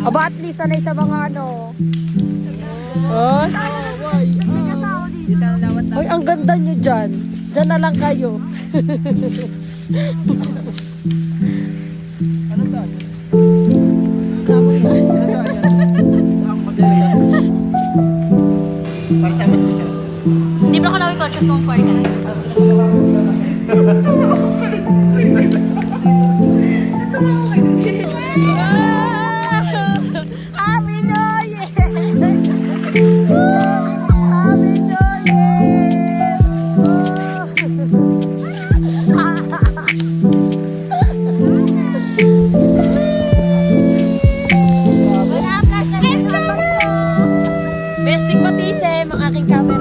Aba, at least sanay sa mga ano. Oh. Ay, ang ganda nyo dyan. Dyan na lang kayo. Para sa mas masarap. Hindi ba ako lagi conscious nung part ka? Happy New Best patisem ang aking camera.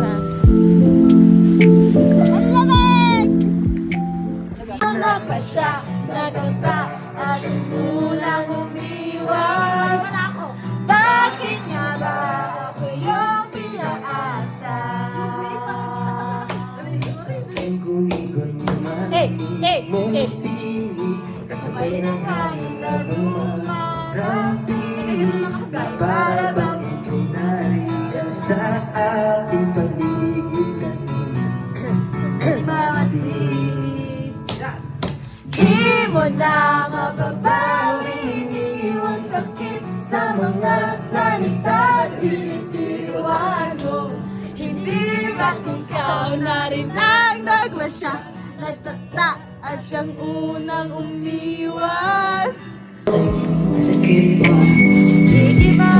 Eh, eh. Kasabay ng hangin na lumarapit Para bang ikaw nariyan sa aking paligid Di mo na mababawi Iniwan sakit sa mga salita Binitiwan mo Hindi ba ikaw na rin ang natakta at siyang unang umiwas. Sige pa, sige pa.